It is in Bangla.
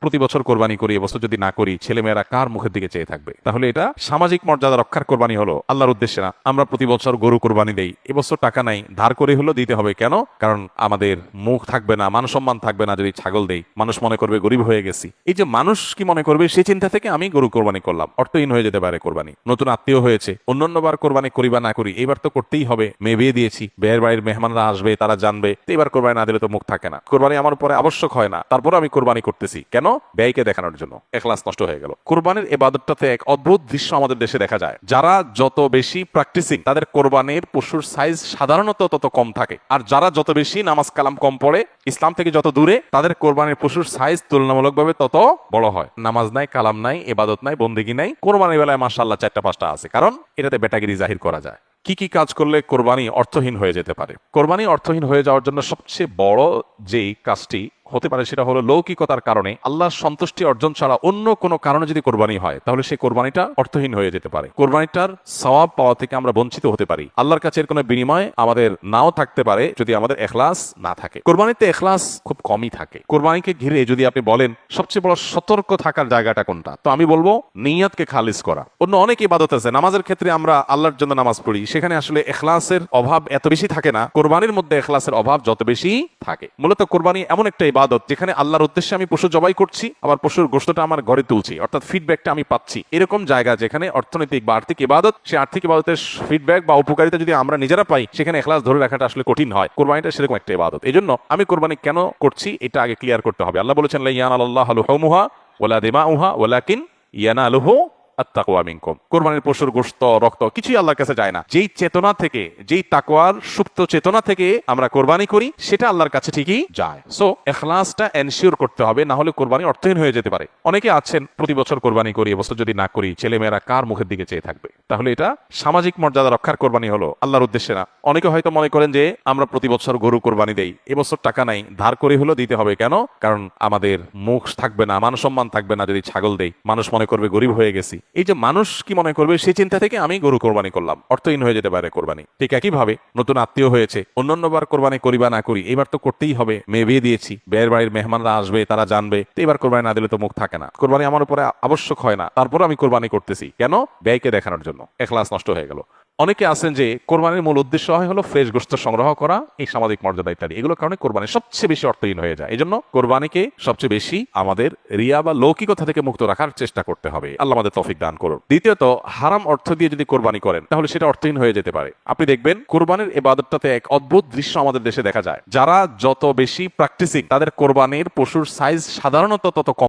প্রতি বছর কোরবানি করি এবছর যদি না করি, ছেলেমেয়েরা কার মুখের দিকে চেয়ে থাকবে? তাহলে এটা সামাজিক মর্যাদা রক্ষার কোরবানি হলো আল্লাহর উদ্দেশ্যে না। আমরা প্রতি বছর গরু কোরবানি দেই এবছর টাকা নাই, ধার করে হলো দিতে হবে। কেন? কারণ আমাদের মুখ থাকবে না, মান সম্মান থাকবে না যদি ছাগল দেই। মানুষ মনে করবে গরিব হয়ে গেছি। এই যে মানুষ কি মনে করবে সেই চিন্তা থেকে আমি গরু কোরবানি করলাম। অর্থহীন হয়ে যেতে পারে কোরবানি। নতুন আত্মীয় হয়েছে, অন্যান্যবার কোরবানি করি বা না করি, এবার তো করতেই হবে। মেয়ে বিয়ে দিয়েছি, বিয়ের বাড়ির মেহমানরা আসবে, তারা জানবে। এবার কোরবানি না দিলে তো মুখ থাকে না। কোরবানি আমার উপরে আবশ্যক হয় না তারপর আমি কোরবানি করতেছি। কেন? ব্যয়কে দেখানোর জন্য। এখলাস নষ্ট হয়ে গেল। কোরবানির এবাদতটাতে এক অদ্ভুত দৃশ্য আমাদের দেশে দেখা যায়। যারা যত বেশি প্র্যাকটিসিং তাদের কোরবানির পশুর সাইজ সাধারণত তত কম থাকে। আর যারা যত বেশি নামাজ কালাম কম পড়ে, ইসলাম থেকে যত দূরে, তাদের কোরবানির পশুর সাইজ তুলনামূলকভাবে তত বড় হয়। নামাজ নাই, কালাম নাই, এবাদত নাই, বন্দেগি নাই, কোরবানির বেলায় মাসাল্লাহ চারটা, পাঁচটা আছে। কারণ এটাতে বেটাগিরি জাহির করা যায়। কি কি কাজ করলে কোরবানি অর্থহীন হয়ে যেতে পারে? কোরবানি অর্থহীন হয়ে যাওয়ার জন্য সবচেয়ে বড় যেই কাজটি হতে পারে সেটা হলো লৌকিকতার কারণে আল্লাহর সন্তুষ্টি অর্জন ছাড়া অন্য কোনো কারণে যদি কোরবানি হয়, তাহলে সেই কোরবানিটা অর্থহীন হয়ে যেতে পারে। কোরবানিটার সওয়াব পাওয়া থেকে আমরা বঞ্চিত হতে পারি। আল্লাহর কাছে কোনো বিনিময় আমাদের নাও থাকতে পারে যদি আমাদের এখলাস না থাকে। কোরবানিতে এখলাস খুব কমই থাকে। কোরবানিকে ঘিরে যদি আপনি বলেন, সবচেয়ে বড় সতর্ক থাকার জায়গাটা কোনটা? তো আমি বলব, নিয়াতকে খালিজ করা। অন্য অনেক ইবাদত আছে। নামাজের ক্ষেত্রে আমরা আল্লাহর জন্য নামাজ পড়ি। সেখানে আসলে এখলাসের অভাব এত বেশি থাকে না। কোরবানির মধ্যে এখলাসের অভাব যত বেশি থাকে। মূলত কোরবানি এমন একটা ইবাদত, যেখানে আল্লাহর উদ্দেশ্যে আমি পশু জবাই করছি, আবার পশুর গোস্তটা আমার ঘরে তুলছি, অর্থাৎ ফিডব্যাকটা আমি পাচ্ছি। এরকম জায়গা যেখানে অর্থনৈতিক বা আর্থিক ইবাদত, সে আর্থিক ইবাদতের ফিডব্যাক বা উপকারিতা যদি আমরা নিজেরা পাই, সেখানে এখলাস ধরে রাখাটা আসলে কঠিন হয়। কোরবানিটা সেরকম একটা ইবাদত। এই জন্য আমি কোরবানি কেন করছি, এটা আগে ক্লিয়ার করতে হবে। আল্লাহ বলেছেন লাইয়ান আল্লাহ হালুহা ওলা দেমা উহা ওলাকিন ইয়ানা আলুহু আত্মাকুয়া মিনকুম। কোরবানির পশুর গোস্ত রক্ত, কিছুই আল্লাহর কাছে যায় না। যেই চেতনা থেকে, যেই তাকওয়ার, সুপ্ত চেতনা থেকে আমরা কোরবানি করি, সেটা আল্লাহর কাছে ঠিকই যায়। সো এখলাসটা এনশিওর করতে হবে, না হলে কোরবানি অর্থহীন হয়ে যেতে পারে। অনেকে আছেন, প্রতি বছর কোরবানি করি এবছর যদি না করি, ছেলেমেয়েরা কার মুখের দিকে চেয়ে থাকবে? তাহলে এটা সামাজিক মর্যাদা রক্ষার কোরবানি হলো, আল্লাহর উদ্দেশ্যে না। অনেকে হয়তো মনে করেন যে, আমরা প্রতি বছর গরু কোরবানি দেই এবছর টাকা নাই, ধার করে হলো দিতে হবে। কেন? কারণ আমাদের মুখ থাকবে না, মান সম্মান থাকবে না যদি ছাগল দেই। মানুষ মনে করবে, গরিব হয়ে গেছি। এই যে মানুষ কি মনে করবে সেই চিন্তা থেকে আমি গরু কোরবানি করলাম। অর্থহীন হয়ে যেতে পারে কোরবানি। ঠিক একইভাবে নতুন আত্মীয় হয়েছে, অন্যান্যবার কোরবানি করি বা না করি, এবার তো করতেই হবে। মেয়ে বিয়ে দিয়েছি, বিয়ের বাড়ির মেহমানরা আসবে, তারা জানবে, তো এবার কোরবানি না দিলে তো মুখ থাকে না। কোরবানি আমার উপরে আবশ্যক হয় না তারপর আমি কোরবানি করতেছি। কেন? ব্যয়কে দেখানোর জন্য। এখলাস নষ্ট হয়ে গেল। অনেকে আছেন যে কোরবানির মূল উদ্দেশ্য হয় হলো ফ্রেশ গোস্ত সংগ্রহ করা, এই সামাজিক মর্যাদা ইত্যাদি। এগুলোর কারণে কোরবানি সবচেয়ে বেশি অর্থহীন হয়ে যায়। এই জন্য কোরবানিকে সবচেয়ে বেশি আমাদের রিয়া বা লৌকিকতা থেকে মুক্ত রাখার চেষ্টা করতে হবে। আল্লাহ আমাদের তফিক দান করুন। দ্বিতীয়ত, হারাম অর্থ দিয়ে যদি কোরবানি করেন, তাহলে সেটা অর্থহীন হয়ে যেতে পারে। আপনি দেখবেন, কোরবানির এবাদতটাতে এক অদ্ভুত দৃশ্য আমাদের দেশে দেখা যায়। যারা যত বেশি প্র্যাকটিসিং তাদের কোরবানির পশুর সাইজ সাধারণত তত কম